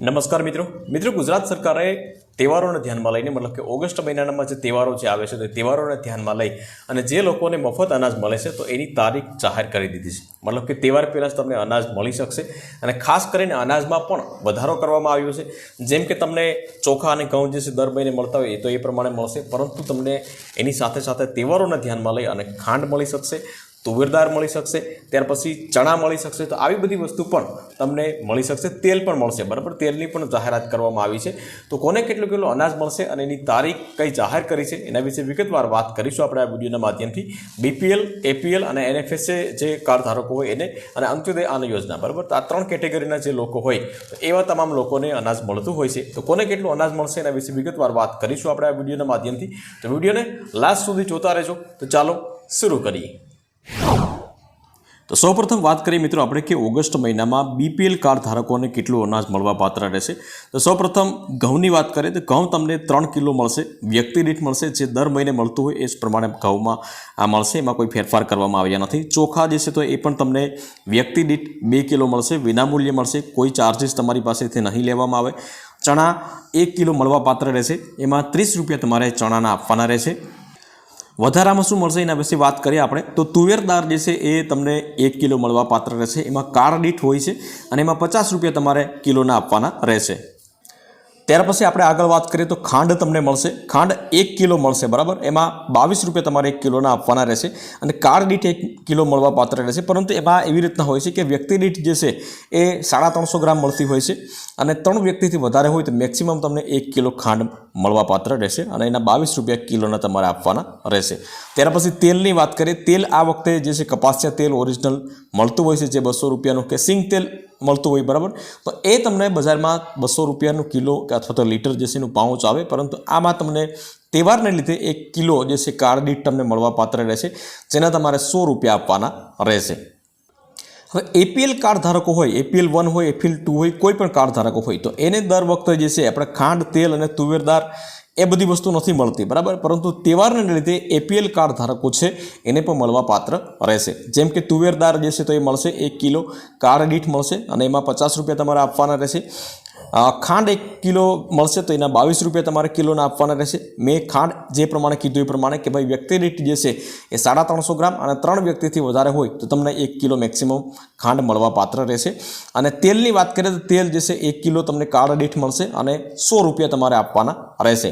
નમસ્કાર મિત્રો. મિત્રો, ગુજરાત સરકારે તહેવારોને ધ્યાનમાં લઈને, મતલબ કે ઓગસ્ટ મહિનામાં જે તહેવારો જે આવે છે, તો તહેવારોને ધ્યાનમાં લઈ અને જે લોકોને મફત અનાજ મળે છે, તો એની તારીખ જાહેર કરી દીધી છે. મતલબ કે તહેવાર પહેલાં જ તમને અનાજ મળી શકશે અને ખાસ કરીને અનાજમાં પણ વધારો કરવામાં આવ્યો છે. જેમ કે તમને ચોખા અને ઘઉં જે છે, દર મહિને મળતા હોય એ તો એ પ્રમાણે મળશે, પરંતુ તમને એની સાથે સાથે તહેવારોને ધ્યાનમાં લઈ અને ખાંડ મળી શકશે. તુવેરદાર મળી શકશે, ત્યાર પછી ચણા મળી શકશે, તો આવી બધી વસ્તુ પણ તમને મળી શકશે, તેલ પણ મળશે, બરાબર? તેલની પણ જાહેરાત કરવામાં આવી છે. તો કોને કેટલું કેટલું અનાજ મળશે અને એની તારીખ કઈ જાહેર કરી છે, એના વિશે વિગતવાર વાત કરીશું આપણે આ વિડીયોના માધ્યમથી. બીપીએલ એપીએલ અને એનએફએસએ જે કાર્ડ ધારકો હોય એને, અને અંત્યોદય આન યોજના, બરાબર? તો આ ત્રણ કેટેગરીના જે લોકો હોય, તો એવા તમામ લોકોને અનાજ મળતું હોય છે. તો કોને કેટલું અનાજ મળશે એના વિશે વિગતવાર વાત કરીશું આપણે આ વિડીયોના માધ્યમથી. તો વિડીયોને લાસ્ટ સુધી જોતા રહેજો. તો ચાલો, શરૂ કરીએ. તો સૌપ્રથમ વાત કરીએ મિત્રો આપણે કે ઓગસ્ટ મહિનામાં બીપીએલ કાર્ડ ધારકોને કેટલું અનાજ મળવા પાત્ર રહેશે? તો સૌપ્રથમ ઘઉંની વાત કરીએ તો ઘઉં તમને ત્રણ કિલો મળશે, વ્યક્તિ દીઠ મળશે, જે દર મહિને મળતું હોય એ પ્રમાણે ઘઉંમાં આ મળશે, એમાં કોઈ ફેરફાર કરવામાં આવ્યા નથી. ચોખા જે છે તો એ પણ તમને વ્યક્તિ દીઠ બે કિલો મળશે, વિનામૂલ્યે મળશે, કોઈ ચાર્જિસ તમારી પાસેથી નહીં લેવામાં આવે. ચણા એક કિલો મળવા પાત્ર રહેશે, એમાં ત્રીસ રૂપિયા તમારે ચણાના આપવાના રહેશે. વધારામાં શું મળશે એના વિશે વાત કરીએ આપણે. તો તુવેર દાળ જે છે એ તમને એક કિલો મળવા પાત્ર રહેશે. એમાં કાર દીઠ હોય છે અને એમાં પચાસ રૂપિયા તમારે કિલોના આપવાના રહેશે. ત્યાર પછી આપણે આગળ વાત કરીએ તો ખાંડ તમને મળશે. ખાંડ એક કિલો મળશે, બરાબર? એમાં બાવીસ રૂપિયા તમારે એક કિલોના આપવાના રહેશે અને કાર દીઠ એક કિલો મળવા પાત્ર રહેશે. પરંતુ એમાં એવી રીતના હોય છે કે વ્યક્તિ દીઠ જે છે એ સાડા ત્રણસો ગ્રામ મળતી હોય છે અને ત્રણ વ્યક્તિથી વધારે હોય તો મેક્સિમમ તમને એક કિલો ખાંડ મળવા પાત્ર રહેશે અને એના બાવીસ રૂપિયા કિલોના તમારે આપવાના રહેશે. ત્યાર પછી તેલની વાત કરીએ, તેલ આ વખતે જે છે કપાસિયા તેલ ઓરિજિનલ મળતું હોય છે જે બસો રૂપિયાનું કે સિંગ તેલ મળતું હોય, બરાબર? તો એ તમને બજારમાં બસો રૂપિયાનું કિલો કે અથવા તો લીટર જે છે એનું પાઉચ આવે પરંતુ આમાં તમને તહેવારને લીધે એક કિલો જે છે કાર દીઠ તમને મળવા પાત્ર રહેશે, જેના તમારે સો રૂપિયા આપવાના રહેશે. હવે એપીએલ કાર્ડ ધારકો હોય એપીએલ વન હોય એપીએલ ટુ હોય, કોઈ પણ કાર્ડ ધારકો હોય, તો એને દર વખતે જે છે આપણે ખાંડ, તેલ અને તુવેરદાર એ બધી વસ્તુ નથી મળતી, બરાબર? પરંતુ તહેવારને લીધે એપીએલ કાર્ડ ધારકો છે, એને પણ મળવા પાત્ર રહેશે. જેમ કે તુવેરદાર જે છે તો એ મળશે, એક કિલો. કાર્ડ દીઠ મળશે અને એમાં પચાસ રૂપિયા તમારે આપવાના રહેશે. ખાંડ એક કિલો મળશે તો એના બાવીસ રૂપિયા તમારે કિલોના આપવાના રહેશે. મેં ખાંડ જે પ્રમાણે કીધું એ પ્રમાણે કે ભાઈ વ્યક્તિ દીઠ જે છે એ સાડા ત્રણસો ગ્રામ અને ત્રણ વ્યક્તિથી વધારે હોય તો તમને એક કિલો મેક્સિમમ ખાંડ મળવા પાત્ર રહેશે. અને તેલની વાત કરીએ તો તેલ જે છે એક કિલો તમને કાર્ડ દીઠ મળશે અને સો રૂપિયા તમારે આપવાના રહેશે.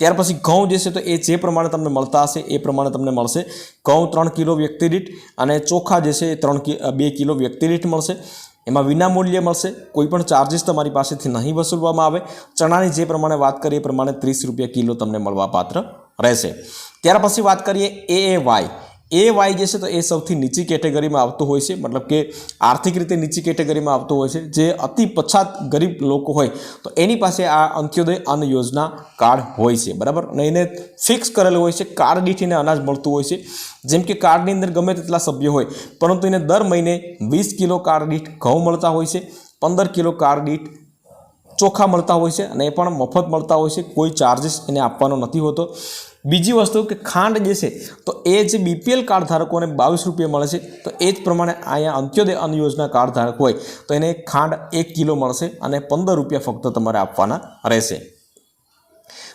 ત્યાર પછી ઘઉં જે છે તો એ જે પ્રમાણે તમને મળતા હશે એ પ્રમાણે તમને મળશે. ઘઉં ત્રણ કિલો વ્યક્તિ દીઠ અને ચોખા જે છે એ ત્રણ બે કિલો વ્યક્તિ દીઠ મળશે. એમાં વિનામૂલ્યે મળશે. કોઈપણ ચાર્જિસ તમારી પાસેથી નહીં વસૂલવામાં આવે. ચણાની જે પ્રમાણે વાત કરીએ એ પ્રમાણે ત્રીસ રૂપિયા કિલો તમને મળવાપાત્ર રહેશે. ત્યાર પછી વાત કરીએ એ વાય એ વાય જે છે તો એ સૌથી નીચી કેટેગરીમાં આવતું હોય છે. મતલબ કે આર્થિક રીતે નીચી કેટેગરીમાં આવતું હોય છે. જે અતિ પછાત ગરીબ લોકો હોય તો એની પાસે આ અંત્યોદય અન્ન યોજના કાર્ડ હોય છે. બરાબર? અને એને ફિક્સ કરેલું હોય છે. કાર્ડ દીઠ એને અનાજ મળતું હોય છે. જેમ કે કાર્ડની અંદર ગમે તેટલા સભ્યો હોય, પરંતુ એને દર મહિને વીસ કિલો કાર્ડ દીઠ ઘઉં મળતા હોય છે. પંદર કિલો કાર્ડ દીઠ ચોખા મળતા હોય છે અને એ પણ મફત મળતા હોય છે, કોઈ ચાર્જિસ એને આપવાનો નથી હોતો. બીજી વસ્તુ કે ખાંડ જે છે, તો એ જે બીપીએલ કાર્ડ ધારકોને બાવીસ રૂપિયા મળે છે, તો એ જ પ્રમાણે અહીંયા અંત્યોદય અન્ન યોજના કાર્ડ ધારક હોય, તો એને ખાંડ એક કિલો મળશે અને પંદર રૂપિયા ફક્ત તમારે આપવાના રહેશે.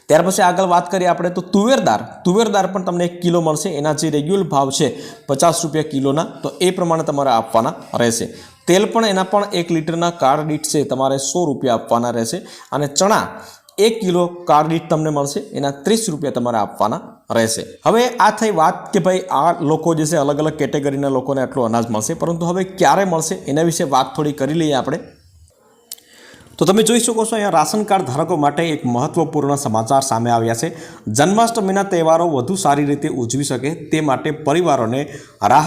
ત્યાર પછી આગળ વાત કરીએ આપણે, તો તુવેરદાર તુવેરદાર પણ તમને એક કિલો મળશે, એના જે રેગ્યુલર ભાવ છે પચાસ રૂપિયા કિલોના, તો એ પ્રમાણે તમારે આપવાના રહેશે. તેલ પણ એના પણ એક લીટરના કાર દીઠ છે, તમારે સો રૂપિયા આપવાના રહેશે. અને ચણા, એક કિલો કાર દીઠ તમને મળશે, એના ત્રીસ રૂપિયા તમારે આપવાના રહેશે. હવે આ થઈ વાત કે ભાઈ આ લોકો જે છે, અલગ અલગ કેટેગરીના લોકોને આટલું અનાજ મળશે. પરંતુ હવે ક્યારે મળશે, એના વિશે વાત થોડી કરી લઈએ આપણે. તો તમે જોઈ શકો છો, અહીંયા રાશન કાર્ડ ધારકો માટે એક મહત્વપૂર્ણ સમાચાર સામે આવ્યા છે. જન્માષ્ટમીના તહેવારો વધુ સારી રીતે ઉજવી શકે તે માટે પરિવારોને રાહત